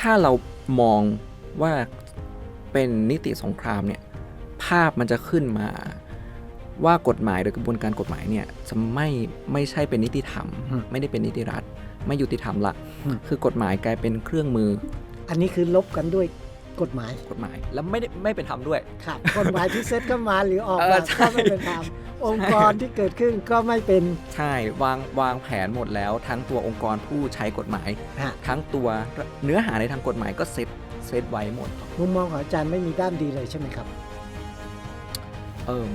ถ้าเรามองว่าเป็นนิติสงครามเนี่ยภาพมันจะขึ้นมาว่ากฎหมายโดยกระบวนการกฎหมายเนี่ยจะไม่ไม่ใช่เป็นนิติธรรมอืมไม่ได้เป็นนิติรัฐ ไม่ยุติธรรมละอืมคือกฎหมายกลายเป็นเครื่องมือ อันนี้คือลบกันด้วย กฎหมายกฎหมายแล้วไม่ได้ไม่เป็นธรรมด้วย ครับกฎหมายที่เซตก็มาหรือออกเอมาอใช่ก็ไม่เป็นธรรมองค์กรที่เกิดขึ้นก็ไม่เป็นใช่วางวางแผนหมดแล้ว ทั้งตัวองค์กรผู้ใช้กฎหมายฮะทั้งตัวเนื้อหาในทางกฎหมายก็เซตเซตไว้หมดมุมมองของอาจารย์ไม่มีด้านดีเลยใช่ไหมครับเออ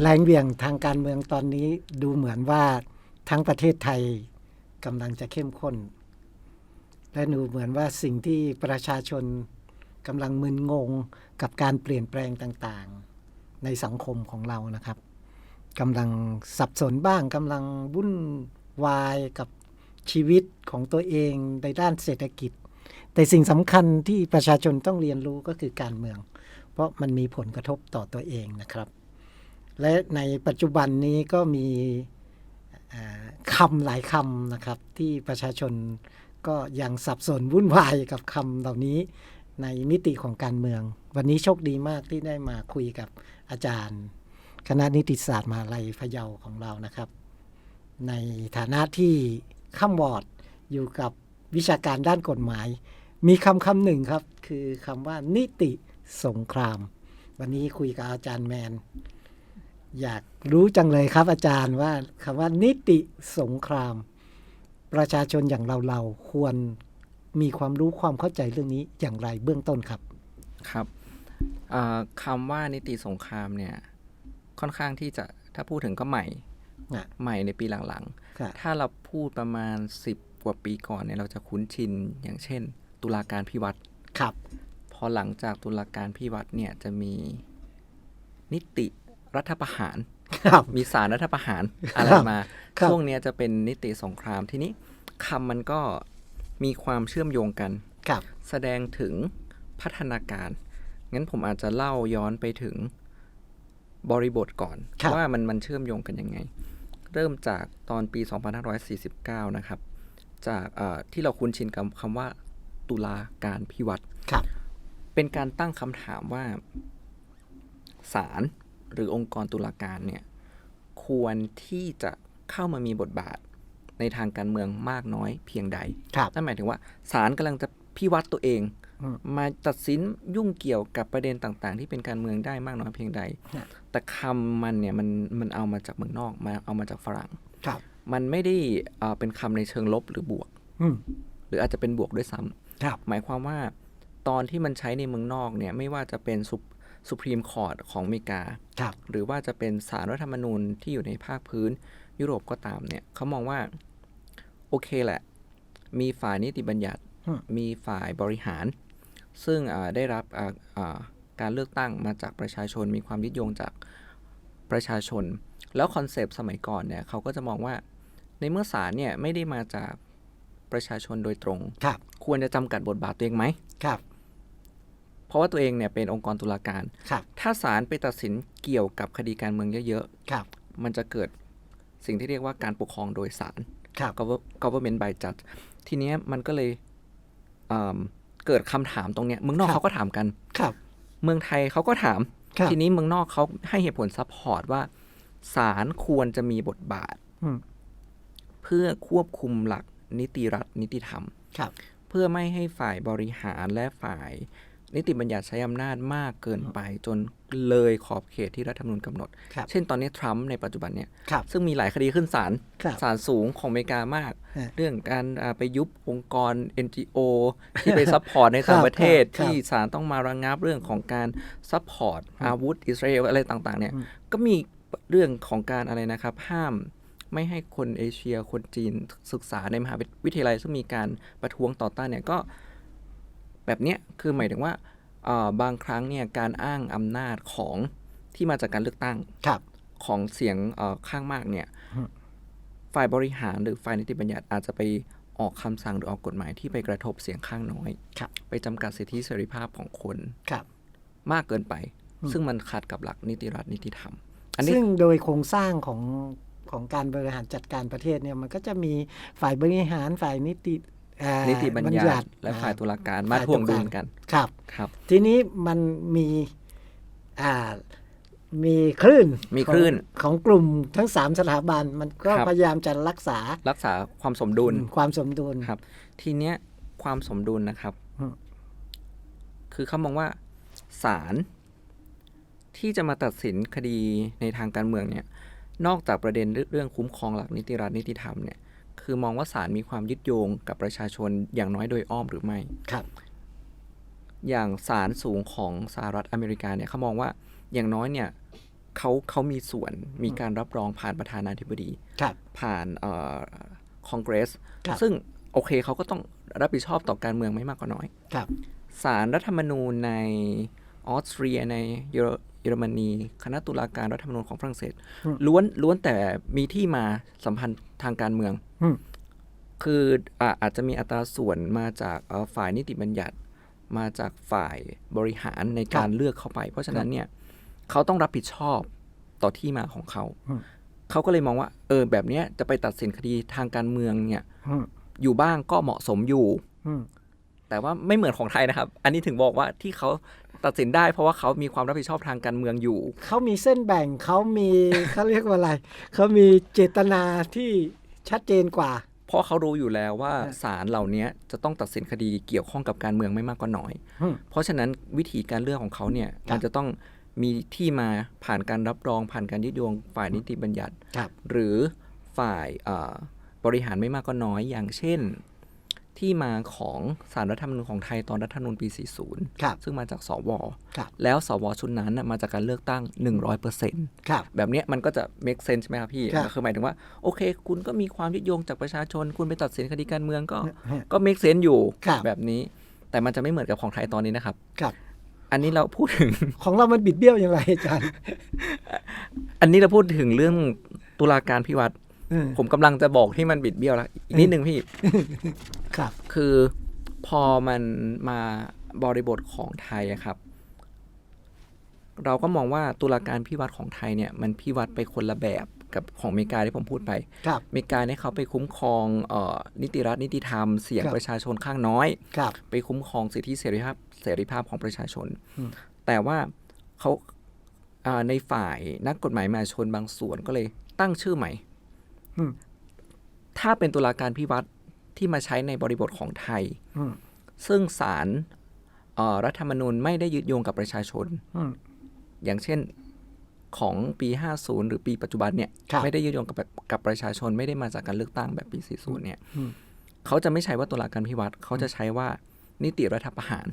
แรงเหวี่ยงทางการเมืองตอนนี้ดูเหมือนว่า ทั้งประเทศไทยกำลังจะเข้มข้น และดูเหมือนว่าสิ่งที่ประชาชนกำลังมึนงงกับการเปลี่ยนแปลงต่างๆ ในสังคมของเรานะครับกำลังสับสนบ้างกำลังวุ่นวายกับชีวิตของตัวเองในด้านเศรษฐกิจ แต่สิ่งสำคัญที่ประชาชนต้องเรียนรู้ก็คือการเมือง เพราะมันมีผลกระทบต่อตัวเองนะครับ และในปัจจุบันนี้ก็มี คำหลายคำนะครับ ที่ประชาชนก็ยังสับสนวุ่นวายกับคำเหล่านี้ในมิติของการเมือง วันนี้โชคดีมากที่ได้มาคุยกับอาจารย์ คณะนิติศาสตร์มหาลัยพะเยาของเรานะครับ ในฐานะที่ข้ามวอร์ดอยู่กับวิชาการด้านกฎหมาย มีคำคำหนึ่งครับ คือคำว่านิติสงคราม วันนี้คุยกับอาจารย์แมน อยากรู้จังเลยครับอาจารย์ว่าคำว่านิติสงคราม ประชาชนอย่างเราเราๆควรมีความรู้ความเข้าใจเรื่องนี้อย่างไรเบื้องต้นครับครับอ่าคำว่านิติสงครามเนี่ยค่อนข้างที่จะถ้าพูดถึงก็ใหม่อะใหม่ในปีหลังครับๆถ้าเราพูดประมาณ 10 กว่าปีก่อนเนี่ยเราจะคุ้นชินอย่างเช่น ตุลาการพิวัตรครับ พอหลังจากตุลาการพิวัตรเนี่ยจะมีนิติ รัฐประหารครับมีสารรัฐประหารอะไรมาครับช่วงเนี้ยจะเป็นนิติสงครามทีนี้คำมันก็มีความเชื่อมโยงกัน ครับแสดงถึงพัฒนาการ งั้นผมอาจจะเล่าย้อนไปถึงบริบทก่อน ครับ ว่ามันมันเชื่อมโยงกันยังไง เริ่มจากตอนปี 2549 นะครับ จากเอ่อที่เราคุ้นชินกับคำว่าตุลาการพิวัตร ครับ เป็นการตั้งคำถามว่าศาล หรือองค์กรตุลาการเนี่ยควรที่จะเข้ามามีบทบาทในทางการเมืองมากน้อยเพียงใดครับนั่นหมายถึงว่าศาลกำลังจะพิวัตรตัวเองอืมมาตัดสินยุ่งเกี่ยวกับประเด็นต่าง ๆ ที่เป็นการเมืองได้มากน้อยเพียงใดฮะแต่คำมันเนี่ยมันมันเอามาจากเมืองนอกมาเอามาจากฝรั่งครับมันไม่ได้เอ่อเป็นคำในเชิงลบหรือบวกอืมหรืออาจจะเป็นบวกด้วยซ้ำครับหมายความว่าตอนที่มันใช้ในเมืองนอกเนี่ยไม่ว่าจะเป็น สุพรีมคอร์ t ของอเมริกาครับหรือว่าจะเป็นสารรัฐธรรมนูญที่อยู่ในภาคพื้นยุโรปก็ตามเนี่ยเขามองว่า โอเคแหละ มีฝ่ายนิติบัญญัติอืมมีฝ่ายบริหาร ซึ่งอ่าได้รับอ่าอ่าการเลือกตั้งมาจากประชาชน มีความยึดโยงจากประชาชน แล้วคอนเซปต์สมัยก่อนเนี่ยเขาก็จะมองว่าในเมื่อศาลเนี่ยไม่ได้มาจากประชาชนโดยตรงครับควรจะจำกัดบทบาทตัวเองไหมครับ เพราะว่าตัวเองเนี่ยเป็นองค์กรตุลาการครับถ้าศาลไปตัดสินเกี่ยวกับคดีการเมืองเยอะครับๆมันจะเกิดสิ่งที่เรียกว่าการปกครองโดยศาลครับ Gover- government by judge ทีเนี้ยมันก็เลยเอิ่มเกิดคำถามตรงเนี้ยเมืองนอกครับเขาก็ถามกันครับเมืองไทยเขาก็ถามครับทีนี้เมืองนอกเขาให้เหตุผลซัพพอร์ตว่าศาลควรจะมีบทบาทอืมเพื่อควบคุมหลักนิติรัฐนิติธรรมครับเพื่อไม่ให้ฝ่ายบริหารและฝ่าย นิติบัญญัติใช้อำนาจมากเกินไปจนเลยขอบเขตที่รัฐธรรมนูญกำหนดครับเช่นตอนนี้ทรัมป์ในปัจจุบันเนี่ยครับซึ่งมีหลายคดีขึ้นศาลครับศาลสูงของอเมริกามากฮะเรื่องการอ่าไปยุบองค์กร NGO ที่ไปซัพพอร์ตในต่างประเทศครับที่ศาลต้องมาระงงับเรื่องของการซัพพอร์ตอาวุธอิสราเอลอะไรต่างๆเนี่ยอืมก็มีเรื่องของการอะไรนะครับ ห้ามไม่ให้คนเอเชียคนจีนศึกษาในมหาวิทยาลัยซึ่งมีการประท้วงต่อต้านเนี่ยก็แบบเนี้ยคือหมายถึงว่าเอ่อ บางครั้งเนี่ยการอ้างอำนาจของที่มาจากการเลือกตั้งครับของเสียงเอ่อข้างมากเนี่ยอืมฝ่ายบริหารหรือฝ่ายนิติบัญญัติอาจจะไปออกคำสั่งหรือออกกฎหมายที่ไปกระทบเสียงข้างน้อยครับไปจำกัดสิทธิเสรีภาพของคนครับ มากเกินไปอืมซึ่งมันขัดกับหลักนิติรัฐนิติธรรม อันนี้ซึ่งโดยโครงสร้างของของการบริหารจัดการประเทศเนี่ยมันก็จะมีฝ่ายบริหารฝ่ายนิติอ่า นิติบัญญัติ และฝ่ายอ่ตุลาการมาฝ่ายถ่วงดุลตุลากันครับครับ ทีนี้มันมีอ่ามีคลื่นมีคลื่นของของกลุ่มทั้งสามสถาบันมันก็ครับพยายามจะรักษารักษาความสมดุลความสมดุลครับ ทีเนี้ยความสมดุลนะครับอืมคือเขามองว่าศาลที่จะมาตัดสินคดีในทางการเมืองเนี่ย นอกจากประเด็นเรื่องคุ้มครองหลักนิติรัฐนิติธรรมเนี่ย คือมองว่าศาลมีความยึดโยงกับประชาชนอย่างน้อยโดยอ้อมหรือไม่ ครับ อย่างศาลสูงของสหรัฐอเมริกาเนี่ยเขามองว่าอย่างน้อยเนี่ยเขาเขามีส่วนมีการรับรองผ่านประธานาธิบดี ครับ ผ่านเอ่อคอนเกรส ครับ ซึ่งโอเคเขาก็ต้องรับผิดชอบต่อการเมืองไม่มากก็น้อย ครับ ศาลรัฐธรรมนูญในออสเตรียในเยอรเยอรมนี คณะตุลาการรัฐธรรมนูญของฝรั่งเศส อืม ล้วนล้วนแต่มีที่มาสัมพันธ์ ทางการเมืองอืมคืออาอาจจะมีอัตราส่วนมาจากเอ่อฝ่ายนิติบัญญัติ มาจากฝ่ายบริหารในการเลือกเข้าไป เพราะฉะนั้นเนี่ยเขาต้องรับผิดชอบต่อที่มาของเขาอืมเขาก็เลยมองว่า เออ แบบเนี้ยจะไปตัดสินคดีทางการเมืองเนี่ยอืมอยู่บ้างก็เหมาะสมอยู่อืม แต่ว่าไม่เหมือนของไทยนะครับ อันนี้ถึงบอกว่าที่เขาตัดสินได้เพราะว่าเขามีความรับผิดชอบทางการเมืองอยู่ เขามีเส้นแบ่งเขามีเขาเรียกว่าอะไร เขามีเจตนาที่ชัดเจนกว่า เพราะเขารู้อยู่แล้วว่าอ่าศาลเหล่านี้จะต้องตัดสินคดีเกี่ยวข้องกับการเมืองไม่มากก็น้อยอืมเพราะฉะนั้นวิธีการเลือกของเขาเนี่ยครับมันจะต้องมีที่มาผ่านการรับรองผ่านการยึดโยงฝ่ายนิติบัญญัติครับหรือฝ่ายเอ่อบริหารไม่มากก็น้อยอย่างเช่น ที่มาของสารรัฐธรรมนูญของไทยตอนรัฐธรรมนูญปี 40ครับซึ่งมาจากสวครับแล้วสวชุดนั้นน่ะมาจากการเลือกตั้ง 100%ครับแบบเนี้ยมันก็จะ make sense ใช่ไหมครับพี่ครับคือหมายถึงว่า โอเค คุณก็มีความยึดโยงจากประชาชน คุณไปตัดสินคดีการเมืองก็ฮะก็ make sense อยู่ครับแบบนี้ แต่มันจะไม่เหมือนกับของไทยตอนนี้นะครับครับอันนี้เราพูดถึงของเรามันบิดเบี้ยวอย่างไรอาจารย์ อันนี้เราพูดถึงเรื่องตุลาการพิวัตรเออ ผมกำลังจะบอกที่มันบิดเบี้ยวแล้วอีกนิดนึงพี่ ครับ คือพอมันมาบริบทของไทยอะครับ เราก็มองว่าตุลาการพิวัตรของไทยเนี่ย มันพิวัตรไปคนละแบบกับของอเมริกาที่ผมพูดไปครับอเมริกาเนี่ยเขาไปคุ้มครองเออนิติรัฐนิติธรรม เสียงครับประชาชนข้างน้อยครับไปคุ้มครองสิทธิเสรีภาพเสรีภาพของประชาชนอืมแต่ว่าเขาอ่าในฝ่ายนักกฎหมายมหาชนบางส่วนก็เลยตั้งชื่อใหม่อืม ถ้าเป็นตุลาการพิวัตรที่มาใช้ในบริบทของไทยอืมซึ่งศาลเอ่อรัฐธรรมนูญไม่ได้ยึดโยงกับประชาชนอืมอย่างเช่นของปี 50 หรือปีปัจจุบันเนี่ยครับไม่ได้ยึดโยงกับกับประชาชนไม่ได้มาจากการเลือกตั้งแบบปี 40 เนี่ยอืมเขาจะไม่ใช้ว่าตุลาการพิวัตรเขาจะใช้ว่านิติรัฐประหาร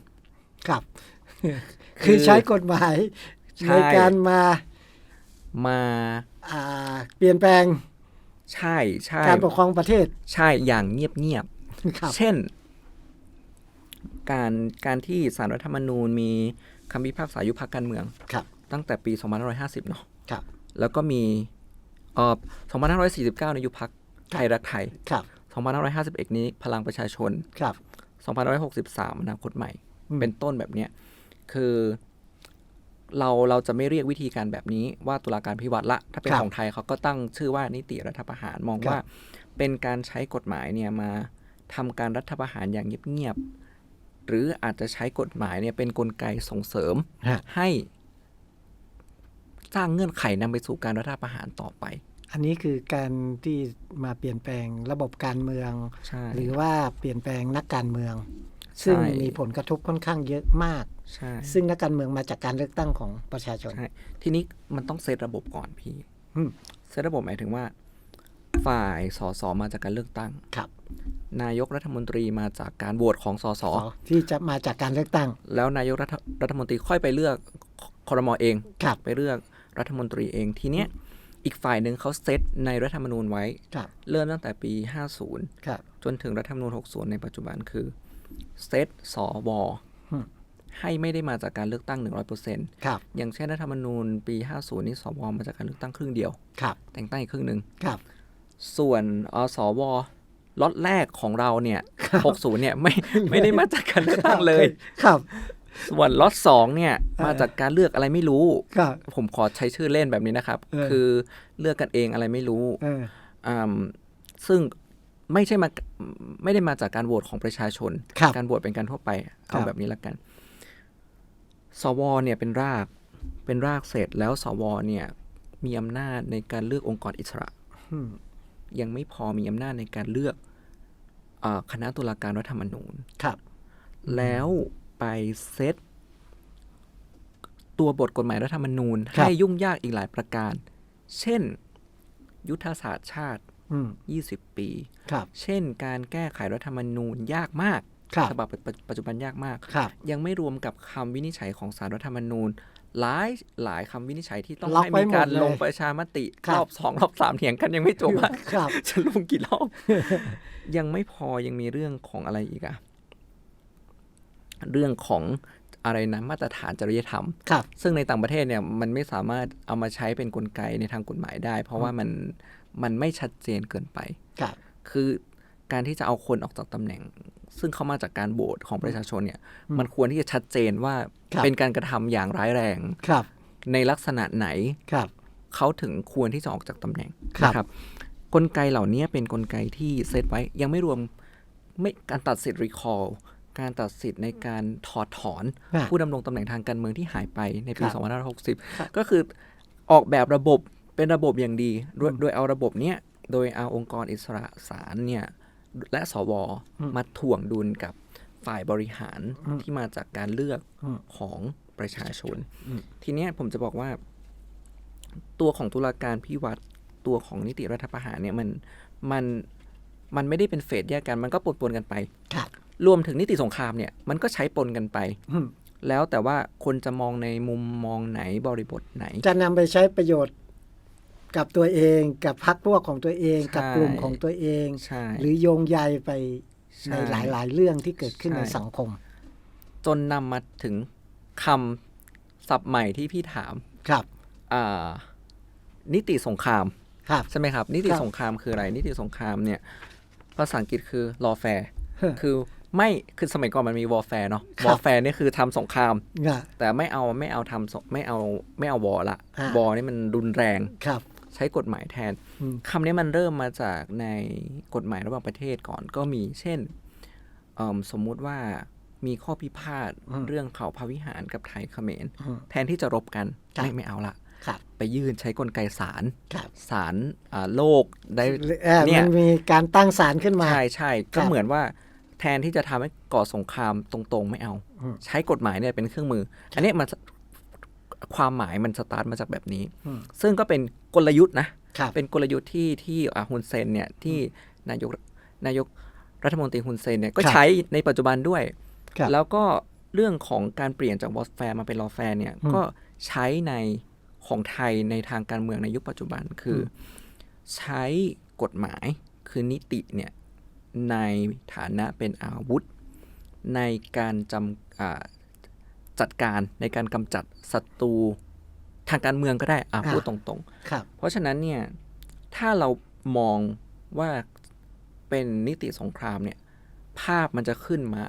ครับ คืคืออใช้กฎหมายใช่ในการมามาอ่าเปลี่ยนแปลง ใช่ใช่การปกครองประเทศ ใช่อย่างเงียบครับๆเช่น การการที่สารรัฐธรรมนูญมีคำพิพากษายุบพักการเมืองครับ ตั้งแต่ปี 2550 เนาะครับ แล้วก็มีเอ่อ2549 ในยุบพักไทยรักไทยครับ2551 นี้พลังประชาชนครับ2563อนาคตใหม่อืมเป็นต้นแบบเนี้ยคือ เราเราจะไม่เรียกวิธีการแบบนี้ว่าตุลาการพิวัตรละ ถ้าเป็นของไทยเขาก็ตั้งชื่อว่านิติรัฐประหารมองว่า เป็นการใช้กฎหมายเนี่ยมาทำการรัฐประหารอย่างเงียบๆหรืออาจจะใช้กฎหมายเนี่ยเป็นนกลไกส่งเสริมฮะให้สร้างเงื่อนไขนำไปสู่การรัฐประหารต่อไป อันนี้คือการที่มาเปลี่ยนแปลงระบบการเมืองใช่หรือว่าเปลี่ยนแปลงนักการเมือง ซึ่งใช่มีผลกระทบค่อนข้างเยอะมากใช่ซึ่งนักการเมืองมาจากการเลือกตั้งของประชาชนใช่ทีนี้มันต้องเซตระบบก่อนพี่อืมเซตระบบหมายถึงว่า ฝ่ายสสมาจากการเลือกตั้งครับ นายกรัฐมนตรีมาจากการโหวตของสสที่จะมาจากการเลือกตั้ง แล้วนายกรัฐรัฐมนตรีค่อยไปเลือกคอรมอเองครับไปเลือกรัฐมนตรีเอง ทีเนี้ยอีกฝ่ายหนึ่งเขาเซตในรัฐธรรมนูญไว้ครับเริ่มตั้งแต่ปี 50ครับจนถึงรัฐธรรมนูญ 60 ในปัจจุบันคือ เซตสวอืมให้ไม่ได้มาจากการเลือกตั้ง 100%ครับ อย่างเช่นรัฐธรรมนูญปี 50 นี่สวมาจากการเลือกตั้งครึ่งเดียว ครับ แต่งตั้งอีกครึ่งหนึ่งครับ ส่วนอสวล็อตแรกของเราเนี่ย 60 เนี่ยไม่ไม่ได้มาจากการเลือกตั้งเลย ครับ ส่วนล็อตสองเนี่ยเออมาจากการเลือกอะไรไม่รู้ก็ผมขอใช้ชื่อเล่นแบบนี้นะครับเออคือเลือกกันเองอะไรไม่รู้เอออืมซึ่ง ไม่ใช่มาไม่ได้มาจากการโหวตของประชาชนครับการโหวตเป็นการทั่วไป เอาครับแบบนี้ละกัน สวเนี่ยเป็นราก เป็นรากเสร็จแล้วสวเนี่ย มีอำนาจในการเลือกองค์กรอิสระอืมยังไม่พอมีอำนาจในการเลือกเออคณะตุลาการรัฐธรรมนูญ ครับ แล้วไปเซตตัวบทกฎหมายรัฐธรรมนูญครับให้ยุ่งยากอีกหลายประการ เช่น ยุทธศาสตร์ชาติ อืม20ปี ครับ เช่น การแก้ไขรัฐธรรมนูญยากมากครับฉบับปัจปัจจุบันยากมากครับยังไม่รวมกับคำวินิจฉัยของสารรัฐธรรมนูญ หลายหลายคำวินิจฉัยที่ต้องล็อกให้ไว้มีการหมดเลยลงประชามติครับรอบสองรอบสามเถียงกันยังไม่จบอะครับจะลงกี่รอบ ยังไม่พอยังมีเรื่องของอะไรอีกอะเรื่องของอะไรนะมาตรฐานจริยธรรมครับซึ่งในต่างประเทศเนี่ยมันไม่สามารถเอามาใช้เป็นกลไกในทางกฎหมายได้ เพราะว่ามัน มันไม่ชัดเจนเกินไปครับคือการที่จะเอาคนออกจากตำแหน่ง ซึ่งเขามาจากการโหวตของประชาชนเนี่ยอืมมันควรที่จะชัดเจนว่าครับเป็นการกระทำอย่างร้ายแรงครับ ในลักษณะไหนครับเขาถึงควรที่จะออกจากตำแหน่งครับนะครับกลไกเหล่านี้เป็นกลไกที่เซตไว้ยังไม่รวมไม่การตัดสิทธิ์ recall การตัดสิทธิ์ในการถอดถอนอะผู้ดำรงตำแหน่งทางการเมืองที่หายไปในปีครับ2560 ก็คือออกแบบระบบ เป็นระบบอย่างดีโดยโดยเอาระบบเนี้ยโดยเอาองค์กรอิสระศาลเนี่ยและสวอืมมาถ่วงดุลกับฝ่ายบริหารอืมที่มาจากการเลือกอืมของประชาชนอืมทีเนี้ยผมจะบอกว่า ตัวของตุลาการพิวัตรตัวของนิติรัฐประหารเนี่ยมันมันมันไม่ได้เป็นเฟสแยกกัน มันก็ปนปนๆกันไปครับรวมถึงนิติสงครามเนี่ยมันก็ใช้ปนกันไปอืมแล้วแต่ว่าคนจะมองในมุมมองไหนบริบทไหน จะนำไปใช้ประโยชน์ กับตัวเอง กับพรรคพวกของตัวเองใช่กับกลุ่มของตัวเองใช่หรือโยงใยไปใช่ในหลาย ๆ เรื่องที่เกิดขึ้นใช่ในสังคม จนนำมาถึงคำศัพท์ใหม่ที่พี่ถามครับอ่านิติสงครามครับใช่ไหมครับ นิติครับสงครามคืออะไร นิติสงครามเนี่ยภาษาอังกฤษคือ lawfare เฮ้อคือไม่คือสมัยก่อนมันมี warfare เนาะครับ warfare นี่คือทำสงครามอะแต่ไม่เอาไม่เอาทำสงไม่เอาไม่เอาวอละอ่าวอนี่มันรุนแรงครับ ใช้กฎหมายแทนอืมคำนี้มันเริ่มมาจากในกฎหมายระหว่างประเทศก่อนก็มี เช่นเอิ่มสมมุติว่ามีข้อพิพาทอืมเรื่องเขาพระวิหารกับไทยเขมรอืมแทนที่จะรบกันครับไม่ไม่เอาละครับไปยื่นใช้กลไกศาลครับศาลอ่าโลกได้เอ่อเนี่ยมันมีการตั้งศาลขึ้นมา ใช่ใช่ครัก็บเหมือนว่าแทนที่จะทำให้ก่อสงครามตรงๆ ไม่เอาอืมใช้กฎหมายเนี่ยเป็นเครื่องมือ อันนี้มัน ความหมายมันสตาร์ทมาจากแบบนี้อืมซึ่งก็เป็นกลยุทธ์นะครับเป็นกลยุทธ์ที่ที่อ่าฮุนเซนเนี่ยที่นายกนายกรัฐมนตรีฮุนเซนเนี่ยก็ครับใช้ในปัจจุบันด้วยครับแล้วก็เรื่องของการเปลี่ยนจากวอสแฟร์มาเป็นลอแฟร์เนี่ยอืมก็ใช้ในของไทยในทางการเมืองในยุคปัจจุบันคืออมใช้กฎหมายคือนิติเนี่ยในฐานะเป็นอาวุธ ในการจำอ่า จัดการในการกำจัดศัตรูทางการเมืองก็ได้อะพูดตรงๆครับ เพราะฉะนั้นเนี่ยถ้าเรามองว่าเป็นนิติสงครามเนี่ยภาพมันจะขึ้นมา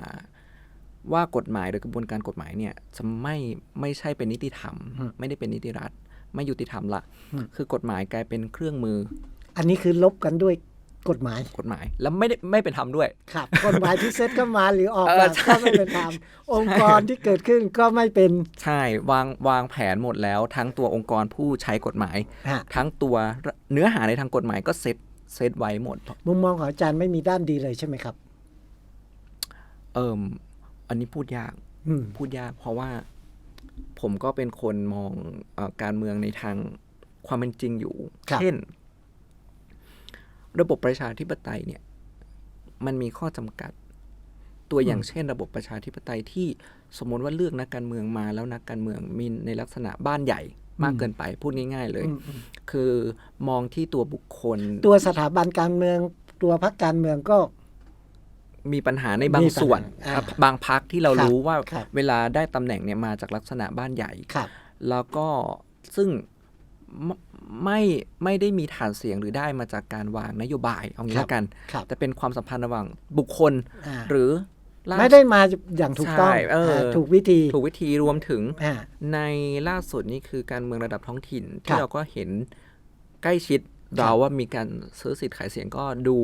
ว่ากฎหมายหรือกระบวนการกฎหมายเนี่ยจะไม่ไม่ใช่เป็นนิติธรรมอืมไม่ได้เป็นนิติรัฐ ไม่ยุติธรรมละอืมคือกฎหมายกลายเป็นเครื่องมือ อันนี้คือลบกันด้วย กฎหมาย กฎหมายแล้วไม่ได้ไม่เป็นธรรมด้วย ครับ กฎหมายที่เซตเข้ามาหรือออกเออมาใช่ก็ไม่เป็นธรรมองค์กรที่เกิดขึ้นก็ไม่เป็นใช่วางวางแผนหมดแล้ว ทั้งตัวองค์กรผู้ใช้กฎหมายฮะทั้งตัวเนื้อหาในทางกฎหมายก็เซตเซตไว้หมด มุมมองของอาจารย์ไม่มีด้านดีเลยใช่ไหมครับ เอิมอันนี้พูดยากอืมพูดยากเพราะว่าผมก็เป็นคนมองเออการเมืองในทางความเป็นจริงอยู่ครับเช่น ระบบประชาธิปไตยเนี่ยมันมีข้อจำกัด ตัวอย่างเช่น ระบบประชาธิปไตยที่สมมติว่าเลือกนักการเมืองมาแล้วนักการเมืองมีในลักษณะบ้านใหญ่มากเกินไปพูดง่าย ๆ เลยอืมอืมคือมองที่ตัวบุคคล ตัวสถาบันการเมืองตัวพรรคการเมืองก็มีปัญหาในบางมีปัญหาส่วนอ่าครับบางพักที่เราครับรู้ว่าครับเวลาได้ตำแหน่งเนี่ยมาจากลักษณะบ้านใหญ่ครับแล้วก็ซึ่ง ไม่ไม่ไม่ได้มีฐานเสียงหรือได้มาจากการวางนโยบายเอางี้ครับละกันครับแต่เป็นความสัมพันธ์ระหว่างบุคคลอ่าหรือล่าไม่ได้มาอย่างถูกต้องใช่เออาถูกวิธีถูกวิธีรวมถึงอ่าในล่าสุดนี่คือการเมืองระดับท้องถิ่นครัที่บเราก็เห็นใกล้ชิดเราว่ามีการซื้อสิทธิ์ขายเสียงก็ดู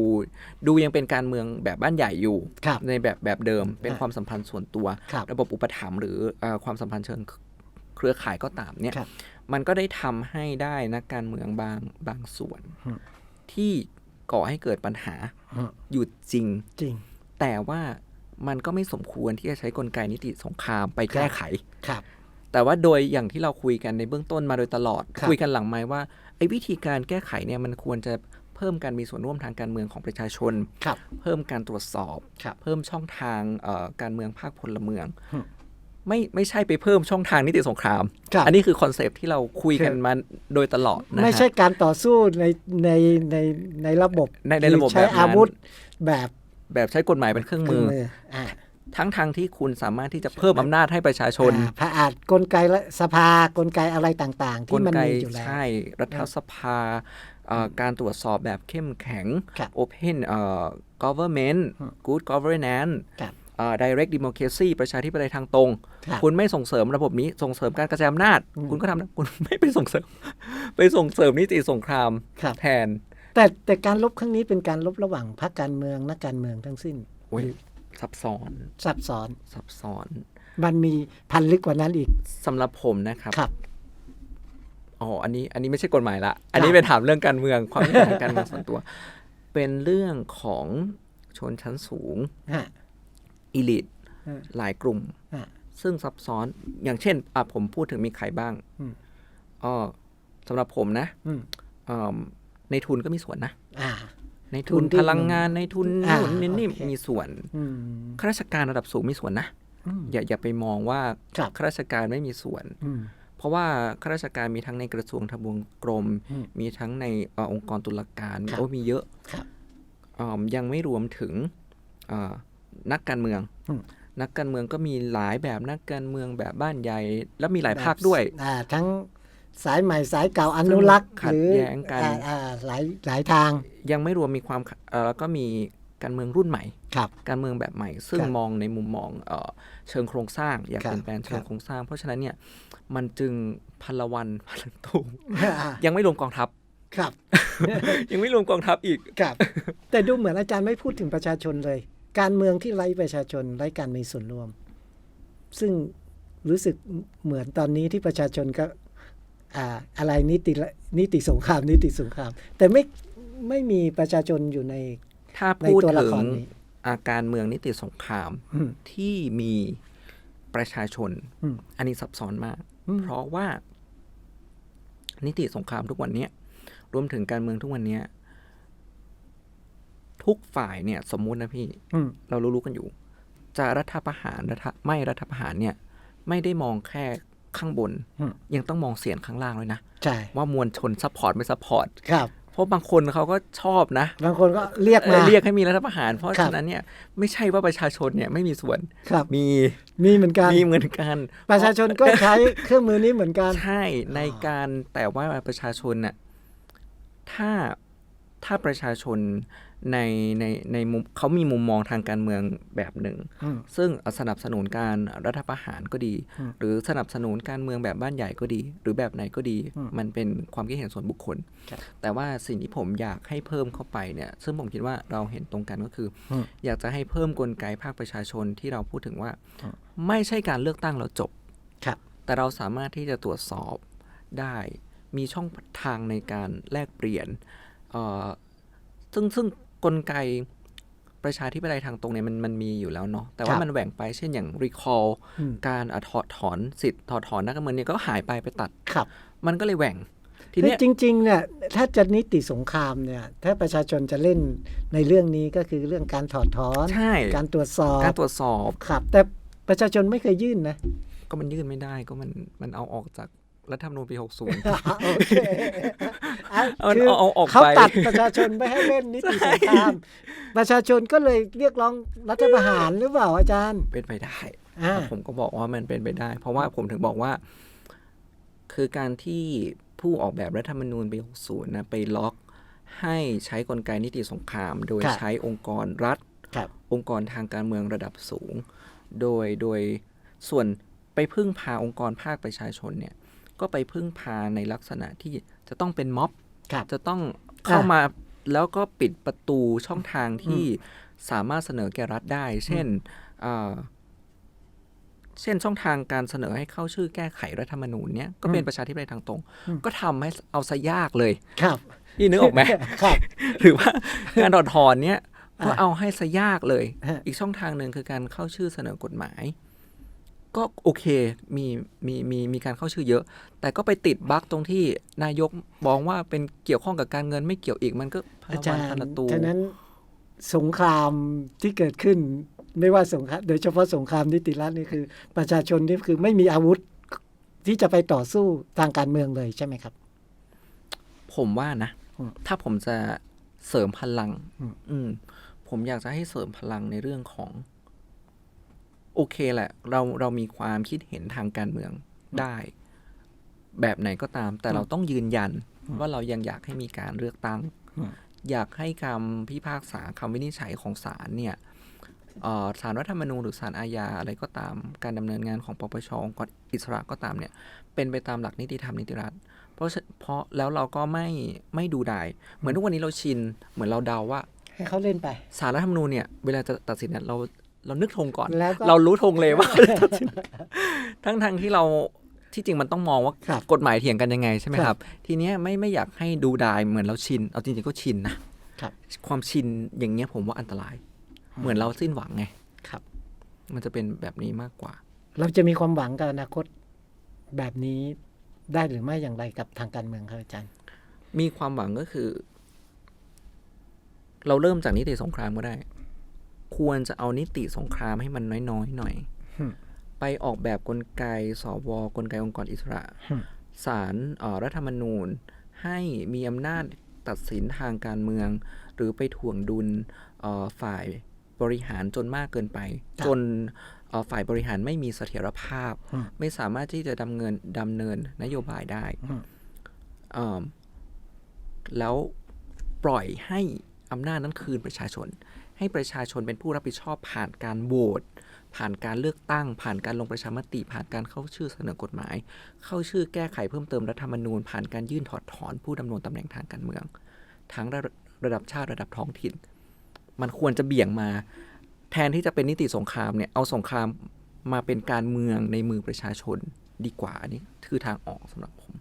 ดูยังเป็นการเมืองแบบบ้านใหญ่อยู่ครับในแบบแบบเดิมเป็นอ่าความสัมพันธ์ส่วนตัวครับระบบอุปถัมภ์หรือเออความสัมพันธ์เชิงเครือข่ายก็ตามเนี่ยครับ มันก็ได้ทำให้ได้นักการเมืองบางบางส่วนอืมที่ก่อให้เกิดปัญหาอืมอยู่จริงจริง แต่ว่ามันก็ไม่สมควรที่จะใช้กลไกนิติสงครามไปแก้ไขครับ แต่ว่าโดยอย่างที่เราคุยกันในเบื้องต้นมาโดยตลอดครับคุยกันหลังไม้ว่าไอ้วิธีการแก้ไขเนี่ยมันควรจะเพิ่มการมีส่วนร่วมทางการเมืองของประชาชนครับเพิ่มการตรวจสอบครับเพิ่มช่องทางเอ่อการเมืองภาคพลเมืองอืม ไม่ไม่ใช่ไปเพิ่มช่องทางนิติสงครามครับอันนี้คือคอนเซปต์ที่เราคุยกันมาโดยตลอดนะฮะไม่ใช่การต่อสู้ในในในในระบบในในระบบใช้แบบนั้นอาวุธแบบแบบใช้กฎหมายเป็นเครื่องเครื่มืองอมืออ่าทั้งทางที่คุณสามารถที่จะเพิ่มอำนาจให้ประชาชนอ่าพระอาจกลไกและสภากลไกอะไรต่างๆกที่ลมันไกมีอยู่แล้วใช่รัฐสภาเอ่อการตรวจสอบแบบเข้มแข็งครับ Open เอ่อ government อืม Good governance ครับเอ่อ direct democracy ประชาธิปไตยทางตรงครับคุณไม่ส่งเสริมระบบนี้ส่งเสริมการกระจายอำนาจอืมคุณก็ทำนะคุณไม่ไปส่งเสริม ไปส่งเสริมนิติสงครามครับแทน แต่แต่การลบครั้งนี้เป็นการลบระหว่างพรรคการเมืองนักการเมืองทั้งสิ้นโอ้ยซับซ้อนซับซ้อนซับซ้อน มันมีพันลึกกว่านั้นอีกสำหรับผมนะครับครับอ๋ออันนี้อันนี้ไม่ใช่กฎหมายละอันนี้เป็นถามเรื่องการเมืองความคิดเห็นทางการเมืองส่วนตัว เป็นเรื่องของชนชั้นสูงฮะ อีลิทอืมหลายกลุ่มอะซึ่งซับซ้อนอย่างเช่นอะผมพูดถึงมีใครบ้างอืมอ๋อสำหรับผมนะอืมเอิ่มในทุนก็มีส่วนนะอ่าในทุนทุนที่พลังงานในทุนอ่านู่นนี่นี่โอเคมีส่วนอืมข้าราชการระดับสูงมีส่วนนะอืมอย่าอย่าไปมองว่าครับข้าราชการไม่มีส่วนอืมเพราะว่าข้าราชการมีทั้งในกระทรวงทบวงกรมอืมมีทั้งในเออองค์กรตุลาการครับโอ้มีเยอะครับอมยังไม่รวมถึงเอ่อ นักการเมืองอืมนักการเมืองก็มีหลายแบบนักการเมืองแบบบ้านใหญ่ แล้วมีหลายภาคด้วยอ่าทั้งสายใหม่สายเก่าอนุรักษ์ขัดหรือแย้งกันอ่าอ่าหลายหลายทาง ยังไม่รวมมีความขเอ่อแล้วก็มีการเมืองรุ่นใหม่ครับการเมืองแบบใหม่ ซึ่งครับมองในมุมมองเออเชิงโครงสร้าง อยากครับเปลี่ยนแปลงเชิครังบโครงสร้าง เพราะฉะนั้นเนี่ยมันจึงพลวันพลังตูยังไม่รวมกองทัพครับ ยังไม่รวมกองทัพอีกครับแต่ดูเหมือนอาจารย์ไม่พูดถึงประชาชนเลย การเมืองที่ไร้ประชาชนไร้การมีส่วนร่วม ซึ่งรู้สึกเหมือนตอนนี้ที่ประชาชนก็อ่าอะไรนิติละนิติสงครามนิติสงคราม แต่ไม่ไม่มีประชาชนอยู่ในถ้าในพูดตัวละถึคงรนี้อาการเมืองนิติสงครามอืมที่มีประชาชนอืมอันนี้ซับซ้อนมากอืมเพราะว่านิติสงครามทุกวันเนี้ยรวมถึงการเมืองทุกวันเนี้ย ทุกฝ่ายเนี่ย สมมุตินะพี่อืมเรารู้ๆกันอยู่ จะรัฐประหารรัฐไม่รัฐประหารเนี่ย ไม่ได้มองแค่ข้างบนอืมยังต้องมองเสียงข้างล่างเลยนะใช่ว่ามวลชนซัพพอร์ตไม่ซัพพอร์ตครับเพราะบางคนเขาก็ชอบนะ บางคนก็เรียกเอมาอเรียกให้มีรัฐประหาร เพราะครับฉะนั้นเนี่ยไม่ใช่ว่าประชาชนเนี่ยไม่มีส่วนครับมีมีเหมือนกันมีเหมือนกัน ประชาชนก็ใช้เครื่องมือนี้เหมือนกัน ใช่ในการแต่ว่าประชาชนน่ะถ้า ถ้าประชาชนในในในมุมเขามีมุมมองทางการเมืองแบบหนึ่งอืมซึ่งสนับสนุนการรัฐประหารก็ดีอืมหรือสนับสนุนการเมืองแบบบ้านใหญ่ก็ดี หรือแบบไหนก็ดีอืมมันเป็นความคิดเห็นส่วนบุคคลครับแต่ว่าสิ่งที่ผมอยากให้เพิ่มเข้าไปเนี่ย ซึ่งผมคิดว่าเราเห็นตรงกันก็คืออมอยากจะให้เพิ่มกลไกภาคประชาชนที่เราพูดถึงว่าอืมไม่ใช่การเลือกตั้งแล้วจบครับแต่เราสามารถที่จะตรวจสอบได้มีช่องทางในการแลกเปลี่ยนเอ่อ ซึ่งซึ่งกลไกประชาธิปไตยทางตรงเนี่ยมันมันมีอยู่แล้วเนาะแต่ว่าครับมันแหว่งไปเช่นอย่าง recall อืมการอะถอดถอนสิทธิ์ถอดถอนนักการเมืองเนี่ยก็หายไปไปตัดครับ มันก็เลยแหว่งทีคือเนี้ยจริงๆเนี่ยถ้าจะนิติสงครามเนี่ยถ้าประชาชนจะเล่นในเรื่องนี้ก็คือเรื่องการถอดถอนใช่การตรวจสอบการตรวจสอบครับ แต่ประชาชนไม่เคยยื่นนะ ก็มันยื่นไม่ได้ก็มันมันเอาออกจาก รัฐธรรมนูญปี 60 โอเคอะเอาคือเอาเอาออกเขาไปตัดประชาชนไม่ให้เล่นนิติสงครามประชาชนก็เลยเรียกร้องรัฐประหารหรือเปล่าอาจารย์ เป็นไปได้อ่าผมก็บอกว่ามันเป็นไปได้ เพราะว่าผมถึงบอกว่า คือการที่ผู้ออกแบบรัฐธรรมนูญปี 60 นะไปล็อกให้ใช้กลไกนิติสงคราม โดยครับใช้องค์กรรัฐครับองค์กรทางการเมืองระดับสูง โดยโดยส่วนไปพึ่งพาองค์กรภาคประชาชนเนี่ย ก็ไปพึ่งพาในลักษณะที่จะต้องเป็นม็อบครับจะต้องเข้ามาแล้วก็ปิดประตูช่องทางที่สามารถเสนอแก่รัฐได้ เช่นเอ่อเช่นช่องทางการเสนอให้เข้าชื่อแก้ไขรัฐธรรมนูญเนี่ยก็เป็นประชาธิปไตยทางตรง ก็ทำให้เอาซะยากเลย ครับพี่นึกออกไหมครับ หรือว่าการถอดถอนเนี่ยก็อะเอาให้ซะยากเลยฮะอีกช่องทางหนึ่งคือการเข้าชื่อเสนอกฎหมาย ก็โอเคมีมีมีมีการเข้าชื่อเยอะ แต่ก็ไปติดบั๊กตรงที่นายกมองว่าเป็นเกี่ยวข้องกับการเงินไม่เกี่ยวอีกมันก็พอาลจาวันรย์พลตูฉะนั้นสงครามที่เกิดขึ้นไม่ว่าสงครามโดยเฉพาะสงครามนิติรัฐนี่คือ ประชาชนนี่คือไม่มีอาวุธที่จะไปต่อสู้ทางการเมืองเลยใช่ไหมครับ ผมว่านะอืมถ้าผมจะเสริมพลังอืมอืมผมอยากจะให้เสริมพลังในเรื่องของ โอเคแหละ เราเรามีความคิดเห็นทางการเมืองได้ แบบไหนก็ตาม แต่เราต้องยืนยันว่าเรายังอยากให้มีการเลือกตั้งอืมอยากให้คำพิพากษาคำวินิจฉัยของศาลเนี่ยเอ่อศาลรัฐธรรมนูญหรือศาลอาญาอะไรก็ตาม การดำเนินงานของปปชองค์กรอิสระก็ตามเนี่ย เป็นไปตามหลักนิติธรรมนิติรัฐ เพราะฉะเพราะแล้วเราก็ไม่ไม่ดูดาย เหมือนทุกวันนี้เราชิน เหมือนเราเดาว่า ให้เขาเล่นไปศาลรัฐธรรมนูญเนี่ย เวลาจะตัดสินเนี่ยเรา เรานึกธงก่อน แล้วก็เรารู้ธงเลยว่าตัดสินทั้งทงๆที่เราที่จริงมันต้องมองว่าครับกฎหมายเถียงกันยังไงใช่ไหมคครัรับ บทีเนี้ยไม่ไม่อยากให้ดูดายเหมือนเราชิน เอาจริงๆก็ชินนะครับ ความชินอย่างเงี้ยผมว่าอันตราย เหมือนเราสิ้นหวังไง ครับ มันจะเป็นแบบนี้มากกว่า เราจะมีความหวังกับอนาคตแบบนี้ได้หรือไม่อย่างไรกับทางการเมืองครับอาจารย์ มีความหวังก็คือ เราเริ่มจากนิติสงครามก็ได้ ควรจะเอานิติสงครามให้มันน้อยๆหน่อยอืมไปออกแบบกลไกสวกลไกองค์กรอิสระอืมศาลเอ่อรัฐธรรมนูญให้มีอำนาจตัดสินทางการเมือง หรือไปถ่วงดุลเอ่อฝ่ายบริหารจนมากเกินไปครับจนเอ่อฝ่ายบริหารไม่มีเสถียรภาพอืมไม่สามารถที่จะดำเนินดำเนินนโยบายได้อืมเอิ่มแล้วปล่อยให้อำนาจนั้นคืนประชาชน ให้ประชาชนเป็นผู้รับผิดชอบผ่านการโหวตผ่านการเลือกตั้ง ผ่านการลงประชามติ ผ่านการเข้าชื่อเสนอกฎหมาย เข้าชื่อแก้ไขเพิ่มเติมรัฐธรรมนูญ ผ่านการยื่นถอดถอนผู้ดำรงตำแหน่งทางการเมือง ทั้งระระดับชาติระดับท้องถิ่น มันควรจะเบี่ยงมา แทนที่จะเป็นนิติสงครามเนี่ยเอาสงครามมาเป็นการเมืองในมือประชาชนดีกว่าอันนี้คือทางออกสำหรับผม